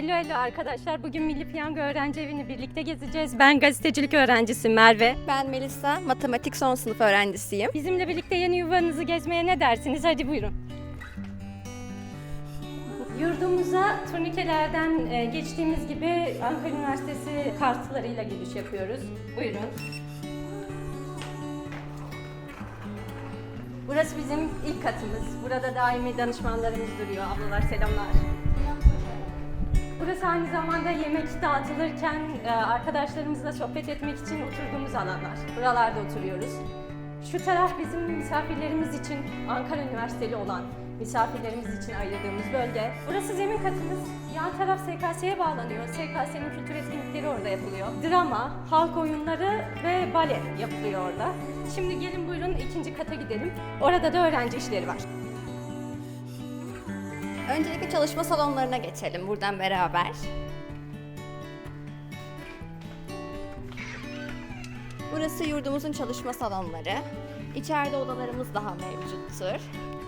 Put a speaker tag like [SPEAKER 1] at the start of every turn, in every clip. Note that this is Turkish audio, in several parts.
[SPEAKER 1] Hello hello arkadaşlar. Bugün Milli Piyango Öğrenci Evi'ni birlikte gezeceğiz. Ben gazetecilik öğrencisi Merve.
[SPEAKER 2] Ben Melisa, matematik son sınıf öğrencisiyim.
[SPEAKER 1] Bizimle birlikte yeni yuvanızı gezmeye ne dersiniz? Hadi buyurun. Yurdumuza turnikelerden e, geçtiğimiz gibi Ankara Üniversitesi kartlarıyla giriş yapıyoruz. Buyurun. Burası bizim ilk katımız. Burada daimi danışmanlarımız duruyor. Ablalar selamlar. Burası aynı zamanda yemek dağıtılırken e, arkadaşlarımızla sohbet etmek için oturduğumuz alanlar. Buralarda oturuyoruz. Şu taraf bizim misafirlerimiz için Ankara Üniversiteli olan misafirlerimiz için ayırdığımız bölge. Burası zemin katımız. Yan taraf SKS'ye bağlanıyor. SKS'nin kültür etkinlikleri orada yapılıyor. Drama, halk oyunları ve bale yapılıyor orada. Şimdi gelin buyurun ikinci kata gidelim. Orada da öğrenci işleri var.
[SPEAKER 2] Öncelikle çalışma salonlarına geçelim buradan beraber. Burası yurdumuzun çalışma salonları. İçeride odalarımız daha mevcuttur.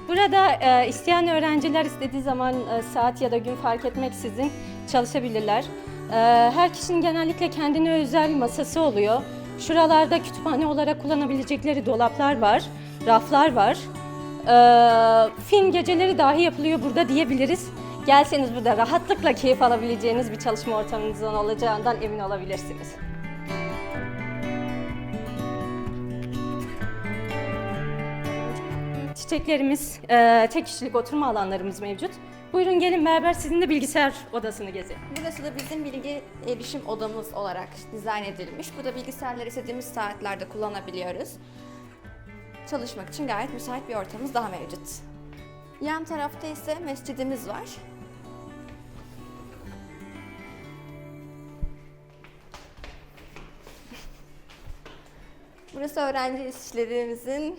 [SPEAKER 1] Burada e, isteyen öğrenciler istediği zaman e, saat ya da gün fark etmeksizin çalışabilirler. E, her kişinin genellikle kendine özel masası oluyor. Şuralarda kütüphane olarak kullanabilecekleri dolaplar var, raflar var. E, film geceleri dahi yapılıyor burada diyebiliriz. Gelseniz burada rahatlıkla keyif alabileceğiniz bir çalışma ortamınızın olacağından emin olabilirsiniz. Çiçeklerimiz, e, tek kişilik oturma alanlarımız mevcut. Buyurun gelin beraber sizinle bilgisayar odasını gezelim.
[SPEAKER 2] Burası da bizim bilgi erişim odamız olarak dizayn edilmiş. Burada bilgisayarları istediğimiz saatlerde kullanabiliyoruz. Çalışmak için gayet müsait bir ortamımız daha mevcut. Yan tarafta ise mescidimiz var. Burası öğrenci işlerimizin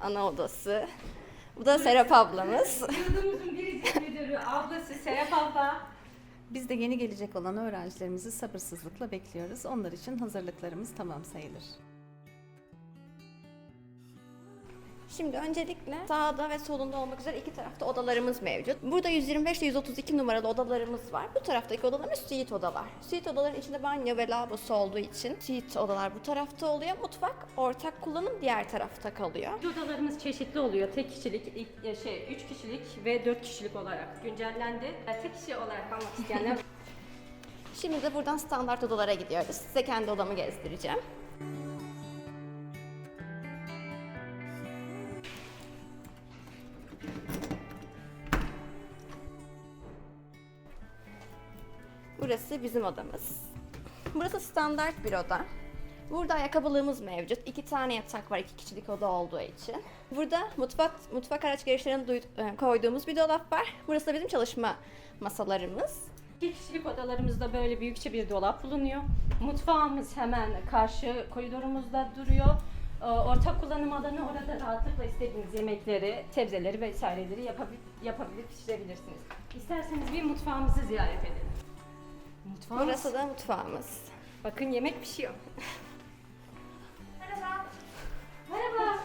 [SPEAKER 2] ana odası. Bu da Serap ablamız.
[SPEAKER 1] Yurdumuzun biricik müdürü, ablası Serap abla.
[SPEAKER 3] Biz de yeni gelecek olan öğrencilerimizi sabırsızlıkla bekliyoruz. Onlar için hazırlıklarımız tamam sayılır.
[SPEAKER 2] Şimdi öncelikle sağda ve solunda olmak üzere iki tarafta odalarımız mevcut. Burada 125 ile 132 numaralı odalarımız var. Bu taraftaki odalarımız suite odalar. Suite odaların içinde banyo ve lavabosu olduğu için suite odalar bu tarafta oluyor. Mutfak ortak kullanım diğer tarafta kalıyor.
[SPEAKER 1] Odalarımız çeşitli oluyor. Tek kişilik, ya şey, üç kişilik ve dört kişilik olarak güncellendi. E, Tek kişi olarak kalmak isteyenler
[SPEAKER 2] Şimdi de buradan standart odalara gidiyoruz. Size kendi odamı gezdireceğim. Burası bizim odamız. Burası standart bir oda. Burada ayakkabılığımız mevcut. İki tane yatak var iki kişilik oda olduğu için. Burada mutfak mutfak araç gereçlerini e, koyduğumuz bir dolap var. Burası da bizim çalışma masalarımız.
[SPEAKER 1] İki kişilik odalarımızda böyle büyükçe bir dolap bulunuyor. Mutfağımız hemen karşı koridorumuzda duruyor. Ee, Ortak kullanım alanı orada rahatlıkla istediğiniz yemekleri, sebzeleri vesaireleri yapabilip, yapabilip pişirebilirsiniz. İsterseniz bir mutfağımızı ziyaret edelim. Mutfağımız.
[SPEAKER 2] Burası da mutfağımız.
[SPEAKER 1] Bakın yemek pişiyor. Merhaba. Merhaba.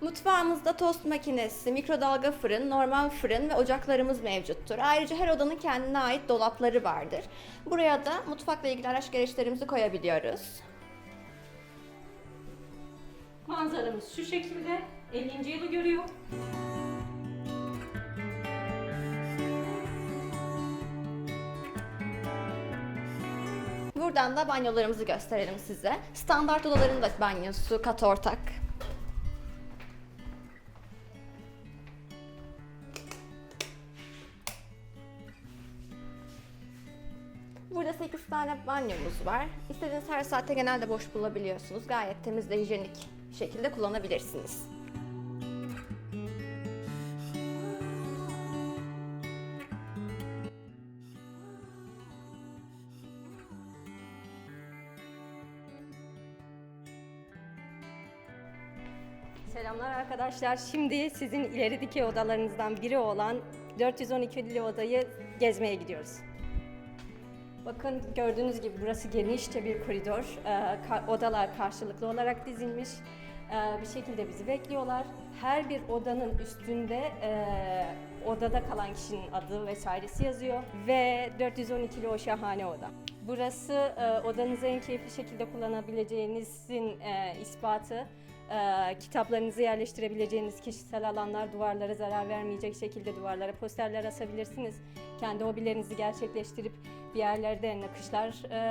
[SPEAKER 2] Mutfağımızda tost makinesi, mikrodalga fırın, normal fırın ve ocaklarımız mevcuttur. Ayrıca her odanın kendine ait dolapları vardır. Buraya da mutfakla ilgili araç gereçlerimizi koyabiliyoruz.
[SPEAKER 1] Manzaramız şu şekilde. 50. yılı görüyor.
[SPEAKER 2] Buradan da banyolarımızı gösterelim size. Standart odaların da banyosu, kat ortak. Burada 8 tane banyomuz var. İstediğiniz her saatte genelde boş bulabiliyorsunuz. Gayet temiz ve hijyenik şekilde kullanabilirsiniz.
[SPEAKER 1] Selamlar arkadaşlar. Şimdi sizin ilerideki odalarınızdan biri olan 412'li odayı gezmeye gidiyoruz. Bakın gördüğünüz gibi burası genişçe bir koridor. Ee, odalar karşılıklı olarak dizilmiş. e, bir şekilde bizi bekliyorlar. Her bir odanın üstünde e, odada kalan kişinin adı vesairesi yazıyor ve 412'li o şahane oda. Burası e, odanızı en keyifli şekilde kullanabileceğinizin e, ispatı. E, kitaplarınızı yerleştirebileceğiniz kişisel alanlar, duvarlara zarar vermeyecek şekilde duvarlara posterler asabilirsiniz. Kendi hobilerinizi gerçekleştirip bir yerlerde nakışlar e,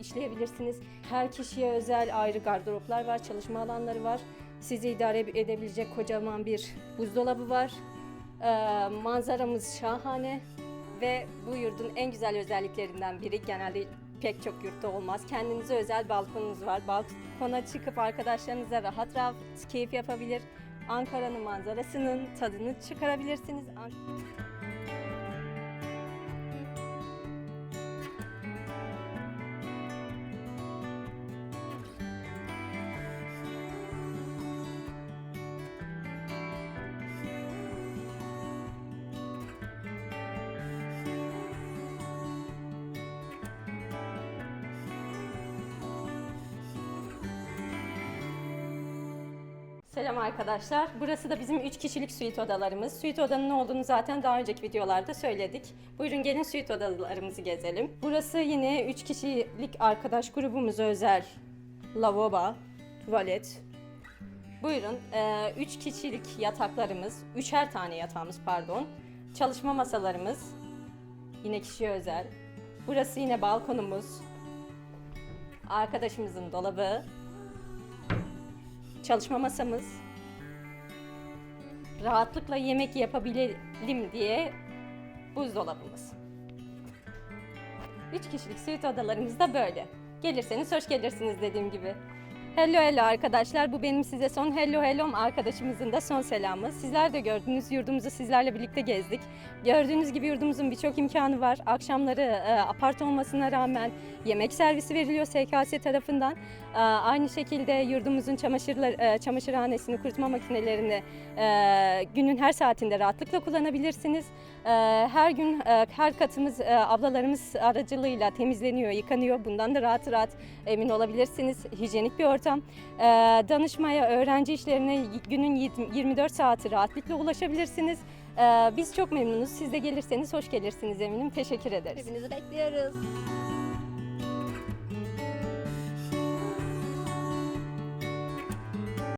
[SPEAKER 1] işleyebilirsiniz. Her kişiye özel ayrı gardıroplar var, çalışma alanları var. Sizi idare edebilecek kocaman bir buzdolabı var. E, manzaramız şahane ve bu yurdun en güzel özelliklerinden biri genelde pek çok yurtta olmaz. Kendinize özel balkonunuz var. Balkona çıkıp arkadaşlarınızla rahat rahat keyif yapabilir. Ankara'nın manzarasının tadını çıkarabilirsiniz. An- Selam arkadaşlar. Burası da bizim 3 kişilik suite odalarımız. Suite odanın ne olduğunu zaten daha önceki videolarda söyledik. Buyurun gelin suite odalarımızı gezelim. Burası yine 3 kişilik arkadaş grubumuza özel lavabo, tuvalet. Buyurun 3 kişilik yataklarımız, üçer tane yatağımız pardon. Çalışma masalarımız, yine kişiye özel. Burası yine balkonumuz. Arkadaşımızın dolabı, çalışma masamız. Rahatlıkla yemek yapabilelim diye buzdolabımız. Üç kişilik suite odalarımız da böyle. Gelirseniz hoş gelirsiniz dediğim gibi. Hello hello arkadaşlar. Bu benim size son hello hello'm arkadaşımızın da son selamı. Sizler de gördünüz yurdumuzu sizlerle birlikte gezdik. Gördüğünüz gibi yurdumuzun birçok imkanı var. Akşamları e, apart olmasına rağmen yemek servisi veriliyor SKS tarafından. E, aynı şekilde yurdumuzun çamaşırlar, e, çamaşırhanesini, kurutma makinelerini e, günün her saatinde rahatlıkla kullanabilirsiniz. E, her gün her katımız ablalarımız aracılığıyla temizleniyor, yıkanıyor. Bundan da rahat rahat emin olabilirsiniz. Hijyenik bir ortam. Danışmaya, öğrenci işlerine günün 24 saati rahatlıkla ulaşabilirsiniz. Biz çok memnunuz. Siz de gelirseniz hoş gelirsiniz eminim. Teşekkür ederiz.
[SPEAKER 2] Hepinizi bekliyoruz.